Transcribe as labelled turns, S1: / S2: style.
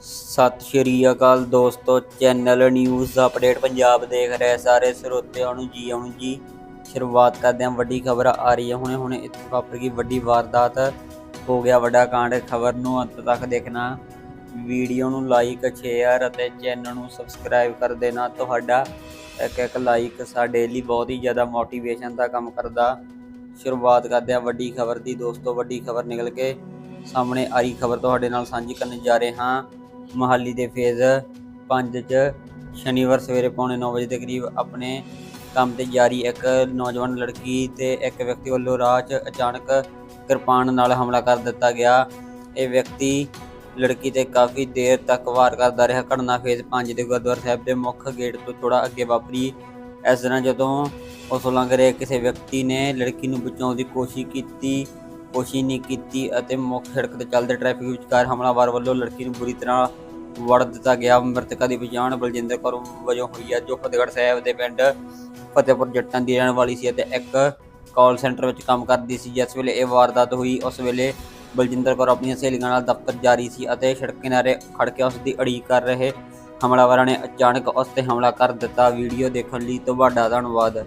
S1: ਸਤਿ ਸ਼੍ਰੀ ਅਕਾਲ ਦੋਸਤੋ, channel news update Punjab ਦੇਖ ਰਹੇ ਸਾਰੇ ਸਰੋਤਿਆਂ ਨੂੰ ਜੀ ਆਉਣ ਜੀ। ਸ਼ੁਰੂਆਤ ਕਰਦੇ ਹਾਂ, ਵੱਡੀ ਖਬਰ ਆ ਰਹੀ ਹੈ। ਹੁਣੇ ਹੁਣੇ ਇੱਥੇ ਵਾਪਰ ਗਈ ਵੱਡੀ ਵਾਰਦਾਤ। ਹੋ ਗਿਆ ਵੱਡਾ ਕਾਂਡ। ਖਬਰ ਨੂੰ ਅੰਤ ਤੱਕ ਦੇਖਣਾ। ਵੀਡੀਓ ਨੂੰ ਲਾਈਕ, ਸ਼ੇਅਰ ਅਤੇ ਚੈਨਲ ਨੂੰ ਸਬਸਕ੍ਰਾਈਬ ਕਰ ਦੇਣਾ। ਤੁਹਾਡਾ ਇੱਕ ਇੱਕ ਲਾਈਕ ਸਾਡੇ ਲਈ ਬਹੁਤ ਹੀ ਜ਼ਿਆਦਾ ਮੋਟੀਵੇਸ਼ਨ ਦਾ ਕੰਮ ਕਰਦਾ। ਸ਼ੁਰੂਆਤ ਕਰਦੇ ਹਾਂ ਵੱਡੀ ਖਬਰ ਦੀ। ਦੋਸਤੋ, ਵੱਡੀ ਖਬਰ ਨਿਕਲ ਕੇ ਸਾਹਮਣੇ ਆਈ ਖਬਰ ਤੁਹਾਡੇ ਨਾਲ ਸਾਂਝੀ ਕਰਨ ਜਾ ਰਹੇ ਹਾਂ। ਮਹਾਲੀ ਦੇ ਫੇਜ਼ 5 ਚ ਸ਼ਨੀਵਾਰ ਸਵੇਰੇ ਪੌਣੇ 9 ਵਜੇ ਦੇ ਕਰੀਬ ਆਪਣੇ ਕੰਮ ਤੇ ਜਾਰੀ ਇੱਕ ਨੌਜਵਾਨ ਲੜਕੀ ਤੇ ਇੱਕ ਵਿਅਕਤੀ ਵੱਲੋਂ ਰਾਹ 'ਚ ਅਚਾਨਕ ਕਿਰਪਾਨ ਨਾਲ ਹਮਲਾ ਕਰ ਦਿੱਤਾ ਗਿਆ। ਇਹ ਵਿਅਕਤੀ ਲੜਕੀ ਤੇ ਕਾਫੀ ਦੇਰ ਤੱਕ ਵਾਰ ਕਰਦਾ ਰਿਹਾ। ਘਟਨਾ ਫੇਜ਼ 5 ਦੇ ਗੁਰਦੁਆਰਾ ਸਾਹਿਬ ਦੇ ਮੁੱਖ ਗੇਟ ਤੋਂ ਥੋੜਾ ਅੱਗੇ ਵਾਪਰੀ। ਇਸ ਤਰ੍ਹਾਂ ਜਦੋਂ ਉਸ ਲੰਘ ਰਹੇ ਕਿਸੇ ਵਿਅਕਤੀ ਨੇ ਲੜਕੀ ਨੂੰ ਬਚਾਉਣ ਦੀ ਕੋਸ਼ਿਸ਼ ਕੀਤੀ ਕੋਸ਼ਿਸ਼ ਨਹੀਂ ਕੀਤੀ ਅਤੇ ਮੁੱਖ ਸੜਕ ਤੇ ਚੱਲਦੇ ਟ੍ਰੈਫਿਕ ਵਿਚਕਾਰ ਹਮਲਾਵਰ ਵੱਲੋਂ ਲੜਕੀ ਨੂੰ ਬੁਰੀ ਤਰ੍ਹਾਂ ਵੜ ਦਿੱਤਾ ਗਿਆ। ਮ੍ਰਿਤਕਾ ਦੀ ਪਛਾਣ ਬਲਜਿੰਦਰ ਕੌਰ ਵਜੋਂ ਹੋਈ ਹੈ, ਜੋ ਫਤਿਹਗੜ੍ਹ ਸਾਹਿਬ ਦੇ ਪਿੰਡ ਫਤਿਹਪੁਰ ਜੱਟਾਂ ਦੀ ਰਹਿਣ ਵਾਲੀ ਸੀ ਅਤੇ ਇੱਕ ਕਾਲ ਸੈਂਟਰ ਵਿੱਚ ਕੰਮ ਕਰਦੀ ਸੀ। ਜਿਸ ਵੇਲੇ ਇਹ ਵਾਰਦਾਤ ਹੋਈ, ਉਸ ਵੇਲੇ ਬਲਜਿੰਦਰ ਕੌਰ ਆਪਣੀਆਂ ਸਹੇਲੀਆਂ ਨਾਲ ਦਫ਼ਤਰ ਜਾਰੀ ਸੀ ਅਤੇ ਸੜਕ ਕਿਨਾਰੇ ਖੜ ਕੇ ਉਸ ਦੀ ਅੜੀਕ ਕਰ ਰਹੇ ਹਮਲਾਵਰਾਂ ਨੇ ਅਚਾਨਕ ਉਸ ਤੇ ਹਮਲਾ ਕਰ ਦਿੱਤਾ। ਵੀਡੀਓ ਦੇਖਣ ਲਈ ਤੁਹਾਡਾ ਧੰਨਵਾਦ।